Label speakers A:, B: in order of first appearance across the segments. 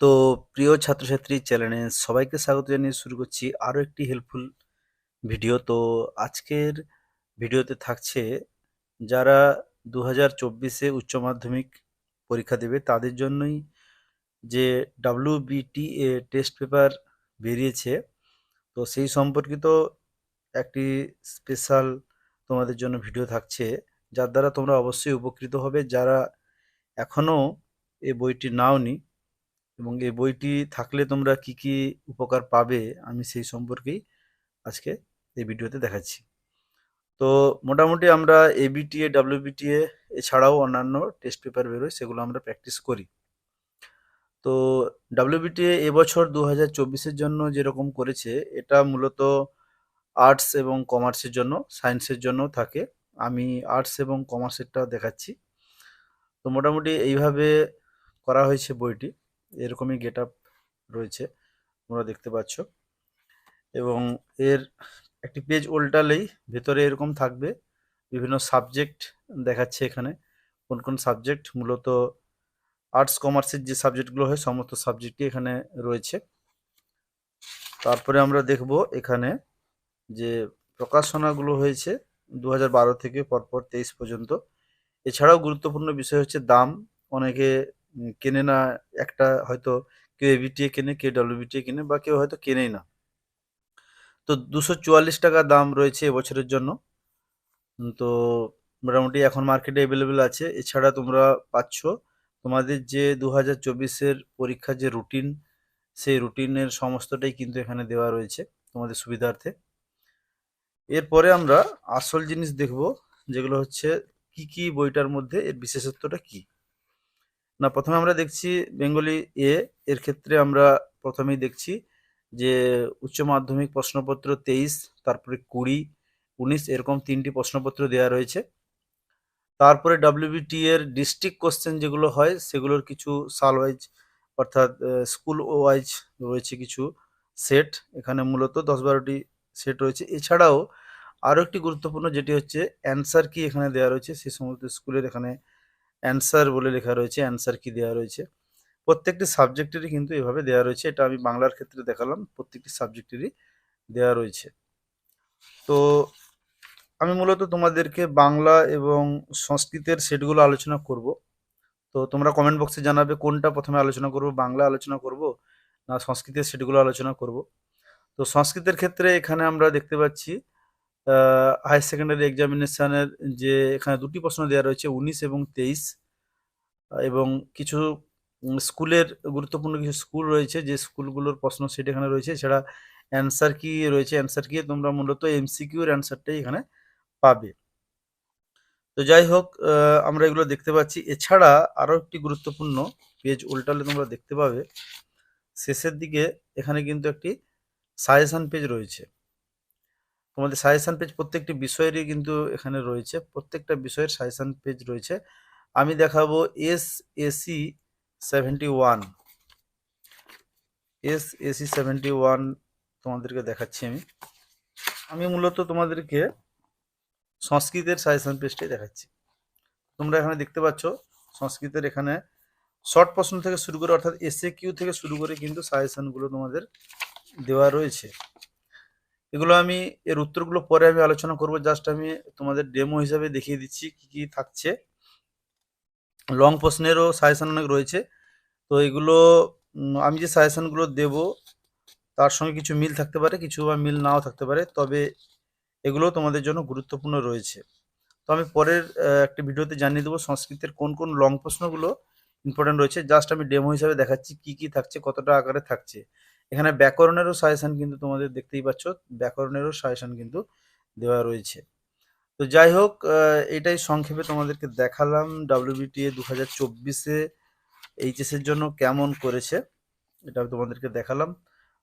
A: তো প্রিয় ছাত্রছাত্রী চ্যানেলে সবাইকে স্বাগত জানিয়ে শুরু করছি আরও একটি হেল্পফুল ভিডিও তো আজকের ভিডিওতে থাকছে যারা দু হাজার চব্বিশে উচ্চ মাধ্যমিক পরীক্ষা দেবে তাদের জন্যই যে ডাব্লিউবিটি এ টেস্ট পেপার বেরিয়েছে। তো সেই সম্পর্কিত একটি স্পেশাল তোমাদের জন্য ভিডিও থাকছে, যার দ্বারা তোমরা অবশ্যই উপকৃত হবে। যারা এখনও এই বইটি নাওনি এবং এই বইটি থাকলে তোমরা কি কি উপকার পাবে আমি সেই সম্পর্কেই আজকে এই ভিডিওতে দেখাচ্ছি। তো মোটামুটি আমরা এবিটিএ ডাব্লিউবিটিএ এছাড়াও অন্যান্য টেস্ট পেপার বেরোয়, সেগুলো আমরা প্র্যাকটিস করি। তো ডাব্লিউবিটিএ এবছর দু হাজার চব্বিশের জন্য যেরকম করেছে, এটা মূলত আর্টস এবং কমার্সের জন্য সায়েন্সের জন্য থাকে। আমি আর্টস এবং কমার্সেরটা দেখাচ্ছি। তো মোটামুটি এইভাবে করা হয়েছে বইটি। এরকমই গেট আপ রয়েছে, তোমরা দেখতে পাচ্ছ। এবং এর একটি পেজ উল্টালেই ভেতরে এরকম থাকবে, বিভিন্ন সাবজেক্ট দেখাচ্ছে এখানে। কোন কোন সাবজেক্ট? মূলত আর্টস, কমার্সের যে সাবজেক্টগুলো হয়, সমস্ত সাবজেক্টই এখানে রয়েছে। তারপরে আমরা দেখব এখানে যে প্রকাশনাগুলো হয়েছে দু বারো থেকে পরপর তেইশ পর্যন্ত। এছাড়াও গুরুত্বপূর্ণ বিষয় হচ্ছে দাম। অনেকে কেনে না একটা হয়তো কেউ এবিটিএ কেনে, কেউ ডাব্লিউবিটিএ কেনে বা কেউ হয়তো কেনেই না। তো দুশো চুয়াল্লিশ টাকা দাম রয়েছে এবছরের জন্য। তো মোটামুটি এখন মার্কেটে অ্যাভেলেবেল আছে। এছাড়া তোমরা পাচ্ছ তোমাদের যে দু হাজার চব্বিশের পরীক্ষার যে রুটিন সেই রুটিনের সমস্তটাই কিন্তু এখানে দেওয়া রয়েছে তোমাদের সুবিধার্থে। এরপরে আমরা আসল জিনিস দেখব, যেগুলো হচ্ছে কি কি বইটার মধ্যে এর বিশেষত্বটা কি? না, প্রথমে আমরা দেখছি বেঙ্গলি এ, এর ক্ষেত্রে আমরা প্রথমেই দেখছি যে উচ্চ মাধ্যমিক প্রশ্নপত্র তেইশ, তারপরে কুড়ি, উনিশ, এরকম তিনটি প্রশ্নপত্র দেওয়া রয়েছে। তারপরে ডাব্লিউবিটি এর ডিস্ট্রিক্ট কোশ্চেন যেগুলো হয়, সেগুলোর কিছু সাল ওয়াইজ অর্থাৎ স্কুল ওয়াইজ রয়েছে কিছু সেট এখানে মূলত দশ বারোটি সেট রয়েছে। এছাড়াও আরও একটি গুরুত্বপূর্ণ যেটি হচ্ছে অ্যান্সার কি এখানে দেওয়া রয়েছে। সেই সমস্ত স্কুলের এখানে অ্যান্সার বলে লেখা রয়েছে অ্যান্সার কি দেওয়া রয়েছে? প্রত্যেকটি সাবজেক্টেরই কিন্তু এভাবে দেওয়া রয়েছে, এটা আমি বাংলার ক্ষেত্রে দেখালাম, প্রত্যেকটি সাবজেক্টেরই দেওয়া রয়েছে। তো আমি মূলত তোমাদেরকে বাংলা এবং সংস্কৃতের সেটগুলো আলোচনা করব। তো তোমরা কমেন্ট বক্সে জানাবে কোনটা প্রথমে আলোচনা করব, বাংলা আলোচনা করব, না সংস্কৃতের সেটগুলো আলোচনা করব। তো সংস্কৃতের ক্ষেত্রে এখানে আমরা দেখতে পাচ্ছি হায়ার সেকেন্ডারি এক্সামিনেশানের যে এখানে দুটি প্রশ্ন দেওয়া রয়েছে, উনিশ এবং তেইশ। এবং কিছু স্কুলের গুরুত্বপূর্ণ কিছু স্কুল রয়েছে, যে স্কুলগুলোর প্রশ্ন সেট এখানে রয়েছে। এছাড়া অ্যান্সার কি রয়েছে। অ্যান্সার কি তোমরা মূলত এমসিকিউর অ্যান্সারটাই এখানে পাবে। তো যাই হোক আমরা এগুলো দেখতে পাচ্ছি। এছাড়া আরও একটি গুরুত্বপূর্ণ পেজ উল্টালে তোমরা দেখতে পাবে। শেষের দিকে এখানে কিন্তু একটি সাজেশন পেজ রয়েছে। তোমাদের সাজেশন পেজ প্রত্যেকটি বিষয়েরই কিন্তু এখানে রয়েছে। প্রত্যেকটা বিষয়ের সাজেশন পেজ রয়েছে। আমি দেখাবো S AC seventy one S AC seventy one তোমাদেরকে দেখাচ্ছি আমি। আমি মূলত তোমাদেরকে সংস্কৃতের সাজেশন পেজটাই দেখাচ্ছি। তোমরা এখানে দেখতে পাচ্ছ, সংস্কৃতের এখানে শর্ট প্রশ্ন থেকে শুরু করে, অর্থাৎ এসএ কিউ থেকে শুরু করে কিন্তু সাজেশনগুলো তোমাদের দেওয়া রয়েছে। এগুলো আমি, এর উত্তরগুলো পরে আমি আলোচনা করব। জাস্ট আমি তোমাদের ডেমো হিসাবে দেখিয়ে দিচ্ছি কি কি থাকছে। লং প্রশ্নেরও সাজেশন অনেক রয়েছে। তো এগুলো আমি যে সাজেশনগুলো দেব, তার সঙ্গে কিছু মিল থাকতে পারে, কিছু বা মিল নাও থাকতে পারে, তবে এগুলো তোমাদের জন্য গুরুত্বপূর্ণ রয়েছে। তো আমি পরের একটি ভিডিওতে জানিয়ে দেবো সংস্কৃতের কোন কোন লং প্রশ্নগুলো ইম্পর্টেন্ট রয়েছে। জাস্ট আমি ডেমো হিসাবে দেখাচ্ছি কি কি থাকছে, কতটা আকারে থাকছে। এখানে ব্যাকরণেরও সাজেশন কিন্তু তোমাদের দেখতেই পাচ্ছ, ব্যাকরণেরও সাজেশন কিন্তু দেওয়া রয়েছে। তো যাই হোক এটাই সংক্ষেপে তোমাদেরকে দেখালাম ডাব্লিউবিটিএ দু হাজার চব্বিশে এইচএসের জন্য কেমন করেছে, এটা আমি তোমাদেরকে দেখালাম।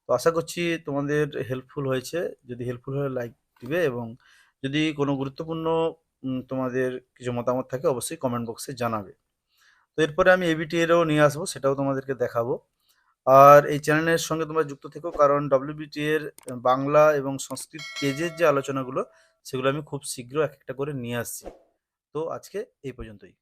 A: তো আশা করছি তোমাদের হেল্পফুল হয়েছে। যদি হেল্পফুল হয়ে লাইক দিবে এবং যদি কোনো গুরুত্বপূর্ণ তোমাদের কিছু মতামত থাকে, অবশ্যই কমেন্ট বক্সে জানাবে। তো এরপরে আমি এবিটি এরও নিয়ে আসব, সেটাও তোমাদেরকে দেখাবো। আর এই চ্যানেলের সঙ্গে তোমরা যুক্ত থেকো, কারণ ডব্লিউবিটি এর বাংলা এবং সংস্কৃত পেজের যে আলোচনাগুলো, সেগুলো আমি খুব শীঘ্র এক একটা করে নিয়ে আসছি। তো আজকে এই পর্যন্তই।